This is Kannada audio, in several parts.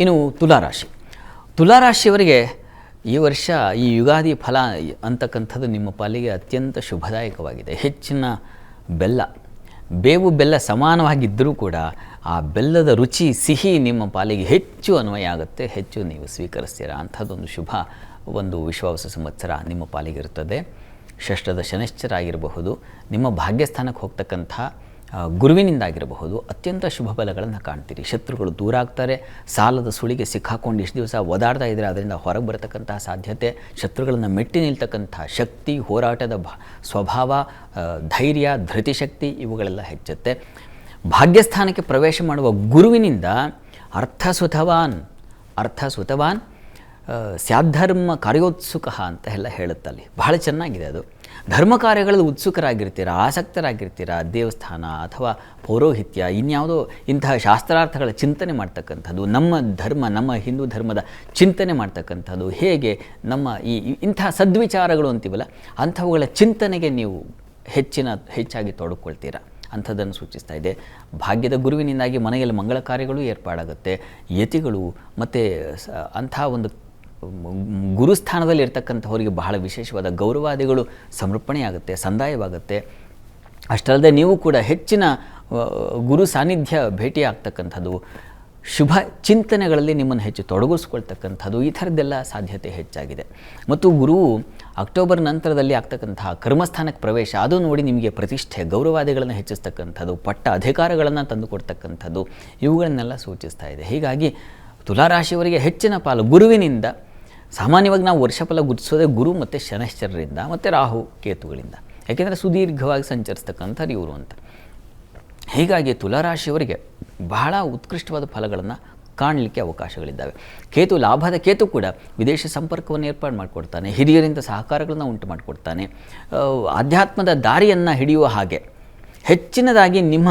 ಇನ್ನು ತುಲಾರಾಶಿ ತುಲಾರಾಶಿಯವರಿಗೆ ಈ ವರ್ಷ ಈ ಯುಗಾದಿ ಫಲ ಅಂತಕ್ಕಂಥದ್ದು ನಿಮ್ಮ ಪಾಲಿಗೆ ಅತ್ಯಂತ ಶುಭದಾಯಕವಾಗಿದೆ. ಹೆಚ್ಚಿನ ಬೆಲ್ಲ, ಬೇವು ಬೆಲ್ಲ ಸಮಾನವಾಗಿದ್ದರೂ ಕೂಡ ಆ ಬೆಲ್ಲದ ರುಚಿ, ಸಿಹಿ ನಿಮ್ಮ ಪಾಲಿಗೆ ಹೆಚ್ಚು ಅನ್ವಯ ಆಗುತ್ತೆ. ಹೆಚ್ಚು ನೀವು ಸ್ವೀಕರಿಸ್ತೀರಾ ಅಂಥದ್ದೊಂದು ಶುಭ ಒಂದು ವಿಶ್ವಾಸ ಸಂವತ್ಸರ ನಿಮ್ಮ ಪಾಲಿಗೆ ಇರುತ್ತದೆ. ಷಷ್ಠದ ಶನಿಶ್ಚರ ಆಗಿರಬಹುದು. ನಿಮ್ಮ ಭಾಗ್ಯಸ್ಥಾನಕ್ಕೆ ಹೋಗ್ತಕ್ಕಂಥ ಗುರುವಿನಿಂದಾಗಿರಬಹುದು. ಅತ್ಯಂತ ಶುಭ ಫಲಗಳನ್ನು ಕಾಣ್ತೀರಿ. ಶತ್ರುಗಳು ದೂರ ಆಗ್ತಾರೆ. ಸಾಲದ ಸುಳಿಗೆ ಸಿಕ್ಕಾಕೊಂಡು ಇಷ್ಟು ದಿವಸ ಒದಾಡ್ತಾ ಇದ್ದರೆ ಅದರಿಂದ ಹೊರಗೆ ಬರತಕ್ಕಂತಹ ಸಾಧ್ಯತೆ, ಶತ್ರುಗಳನ್ನು ಮೆಟ್ಟಿ ನಿಲ್ತಕ್ಕಂಥ ಶಕ್ತಿ, ಹೋರಾಟದ ಸ್ವಭಾವ ಧೈರ್ಯ, ಧೃತಿಶಕ್ತಿ ಇವುಗಳೆಲ್ಲ ಹೆಚ್ಚುತ್ತೆ. ಭಾಗ್ಯಸ್ಥಾನಕ್ಕೆ ಪ್ರವೇಶ ಮಾಡುವ ಗುರುವಿನಿಂದ ಅರ್ಥಸುತವಾನ್ ಅರ್ಥಸುತವಾನ್ ಸುತವಾನ್ ಸ್ಯಾಧರ್ಮ ಕಾರ್ಯೋತ್ಸುಕ ಅಂತ ಎಲ್ಲ ಹೇಳುತ್ತಲ್ಲಿ. ಬಹಳ ಚೆನ್ನಾಗಿದೆ ಅದು. ಧರ್ಮ ಕಾರ್ಯಗಳಲ್ಲಿ ಉತ್ಸುಕರಾಗಿರ್ತೀರ, ಆಸಕ್ತರಾಗಿರ್ತೀರ, ದೇವಸ್ಥಾನ ಅಥವಾ ಪೌರೋಹಿತ್ಯ, ಇನ್ಯಾವುದೋ ಇಂತಹ ಶಾಸ್ತ್ರಾರ್ಥಗಳ ಚಿಂತನೆ ಮಾಡ್ತಕ್ಕಂಥದ್ದು, ನಮ್ಮ ಧರ್ಮ, ನಮ್ಮ ಹಿಂದೂ ಧರ್ಮದ ಚಿಂತನೆ ಮಾಡ್ತಕ್ಕಂಥದ್ದು, ಹೇಗೆ ನಮ್ಮ ಈ ಇಂತಹ ಸದ್ವಿಚಾರಗಳು ಅಂತೀವಲ್ಲ, ಅಂಥವುಗಳ ಚಿಂತನೆಗೆ ನೀವು ಹೆಚ್ಚಿನ, ಹೆಚ್ಚಾಗಿ ತೊಡಕೊಳ್ತೀರ? ಅಂಥದ್ದನ್ನು ಸೂಚಿಸ್ತಾ ಇದೆ. ಭಾಗ್ಯದ ಗುರುವಿನಿಂದಾಗಿ ಮನೆಯಲ್ಲಿ ಮಂಗಳ ಕಾರ್ಯಗಳು ಏರ್ಪಾಡಾಗುತ್ತೆ, ಯತಿಗಳು ಮತ್ತು ಅಂಥ ಒಂದು ಗುರುಸ್ಥಾನದಲ್ಲಿ ಇರ್ತಕ್ಕಂಥವರಿಗೆ ಬಹಳ ವಿಶೇಷವಾದ ಗೌರವಾದಿಗಳು ಸಮರ್ಪಣೆಯಾಗುತ್ತೆ, ಸಂದಾಯವಾಗುತ್ತೆ. ಅಷ್ಟಲ್ಲದೆ ನೀವು ಕೂಡ ಹೆಚ್ಚಿನ ಗುರು ಸಾನ್ನಿಧ್ಯ ಭೇಟಿ ಆಗ್ತಕ್ಕಂಥದ್ದು ಶುಭ ಚಿಂತನೆಗಳಲ್ಲಿ ನಿಮ್ಮನ್ನು ಹೆಚ್ಚು ತೊಡಗಿಸ್ಕೊಳ್ತಕ್ಕಂಥದ್ದು ಈ ಥರದ್ದೆಲ್ಲ ಸಾಧ್ಯತೆ ಹೆಚ್ಚಾಗಿದೆ. ಮತ್ತು ಗುರು ಅಕ್ಟೋಬರ್ ನಂತರದಲ್ಲಿ ಆಗ್ತಕ್ಕಂತಹ ಕರ್ಮಸ್ಥಾನಕ್ಕೆ ಪ್ರವೇಶ, ಅದು ನೋಡಿ ನಿಮಗೆ ಪ್ರತಿಷ್ಠೆ, ಗೌರವಾದಿಗಳನ್ನು ಹೆಚ್ಚಿಸ್ತಕ್ಕಂಥದ್ದು, ಪಟ್ಟ ಅಧಿಕಾರಗಳನ್ನು ತಂದುಕೊಡ್ತಕ್ಕಂಥದ್ದು, ಇವುಗಳನ್ನೆಲ್ಲ ಸೂಚಿಸ್ತಾ ಇದೆ. ಹೀಗಾಗಿ ತುಲಾರಾಶಿಯವರಿಗೆ ಹೆಚ್ಚಿನ ಪಾಲು ಗುರುವಿನಿಂದ ಸಾಮಾನ್ಯವಾಗಿ ನಾವು ವರ್ಷಫಲ ಗುರುತಿಸೋದೇ ಗುರು ಮತ್ತು ಶನಶ್ಚರರಿಂದ ಮತ್ತು ರಾಹು ಕೇತುಗಳಿಂದ. ಯಾಕೆಂದರೆ ಸುದೀರ್ಘವಾಗಿ ಸಂಚರಿಸ್ತಕ್ಕಂಥದ್ದು ಇವರು ಅಂತ. ಹೀಗಾಗಿ ತುಲಾರಾಶಿಯವರಿಗೆ ಬಹಳ ಉತ್ಕೃಷ್ಟವಾದ ಫಲಗಳನ್ನು ಕಾಣಲಿಕ್ಕೆ ಅವಕಾಶಗಳಿದ್ದಾವೆ. ಕೇತು ಲಾಭದ ಕೇತು ಕೂಡ ವಿದೇಶ ಸಂಪರ್ಕವನ್ನು ಏರ್ಪಾಡು ಮಾಡಿಕೊಡ್ತಾನೆ, ಹಿರಿಯರಿಂದ ಸಹಕಾರಗಳನ್ನು ಉಂಟು ಮಾಡಿಕೊಡ್ತಾನೆ. ಆಧ್ಯಾತ್ಮದ ದಾರಿಯನ್ನು ಹಿಡಿಯುವ ಹಾಗೆ ಹೆಚ್ಚಿನದಾಗಿ ನಿಮ್ಮ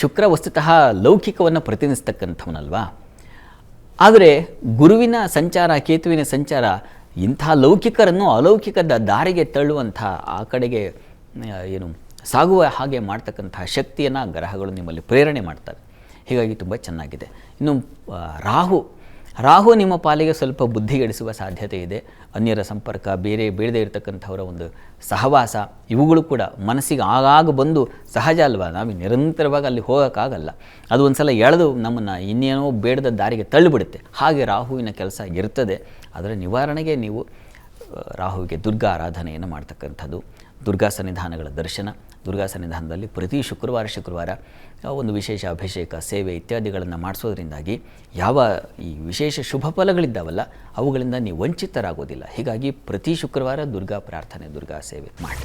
ಶುಕ್ರ ವಸ್ತುತಃ ಲೌಕಿಕವನ್ನು ಪ್ರತಿನಿಧಿಸ್ತಕ್ಕಂಥವನಲ್ವಾ? ಆದರೆ ಗುರುವಿನ ಸಂಚಾರ, ಕೇತುವಿನ ಸಂಚಾರ ಇಂಥ ಲೌಕಿಕರನ್ನು ಅಲೌಕಿಕದ ದಾರಿಗೆ ತಳ್ಳುವಂಥ ಆ ಕಡೆಗೆ ಏನು, ಸಾಗುವ ಹಾಗೆ ಮಾಡ್ತಕ್ಕಂಥ ಶಕ್ತಿಯನ್ನು ಗ್ರಹಗಳು ನಿಮ್ಮಲ್ಲಿ ಪ್ರೇರಣೆ ಮಾಡ್ತವೆ. ಹೀಗಾಗಿ ತುಂಬ ಚೆನ್ನಾಗಿದೆ. ಇನ್ನು ರಾಹು ರಾಹು ನಿಮ್ಮ ಪಾಲಿಗೆ ಸ್ವಲ್ಪ ಬುದ್ಧಿಗೆಡಿಸುವ ಸಾಧ್ಯತೆ ಇದೆ. ಅನ್ಯರ ಸಂಪರ್ಕ, ಬೇರೆ ಬೇಡದೇ ಇರತಕ್ಕಂಥವರ ಒಂದು ಸಹವಾಸ, ಇವುಗಳು ಕೂಡ ಮನಸ್ಸಿಗೆ ಆಗಾಗ ಬಂದು ಸಹಜ ಅಲ್ವಾ? ನಾವು ನಿರಂತರವಾಗಿ ಅಲ್ಲಿ ಹೋಗೋಕ್ಕಾಗಲ್ಲ. ಅದು ಒಂದು ಸಲ ಎಳೆದು ನಮ್ಮನ್ನು ಇನ್ನೇನೋ ಬೇಡದ ದಾರಿಗೆ ತಳ್ಳಿಬಿಡುತ್ತೆ. ಹಾಗೆ ರಾಹುವಿನ ಕೆಲಸ ಇರ್ತದೆ. ಅದರ ನಿವಾರಣೆಗೆ ನೀವು ರಾಹುವಿಗೆ ದುರ್ಗಾ ಆರಾಧನೆಯನ್ನು ಮಾಡ್ತಕ್ಕಂಥದ್ದು. ದುರ್ಗಾ ಸನ್ನಿಧಾನಗಳ ದರ್ಶನ, ದುರ್ಗಾ ಸನ್ನಿಧಾನದಲ್ಲಿ ಪ್ರತಿ ಶುಕ್ರವಾರ ಶುಕ್ರವಾರ ಒಂದು ವಿಶೇಷ ಅಭಿಷೇಕ, ಸೇವೆ ಇತ್ಯಾದಿಗಳನ್ನು ಮಾಡಿಸೋದ್ರಿಂದಾಗಿ ಯಾವ ಈ ವಿಶೇಷ ಶುಭ ಫಲಗಳಿದ್ದಾವಲ್ಲ, ಅವುಗಳಿಂದ ನೀವು ವಂಚಿತರಾಗೋದಿಲ್ಲ. ಹೀಗಾಗಿ ಪ್ರತಿ ಶುಕ್ರವಾರ ದುರ್ಗಾ ಪ್ರಾರ್ಥನೆ, ದುರ್ಗಾ ಸೇವೆ ಮಾಡಿ.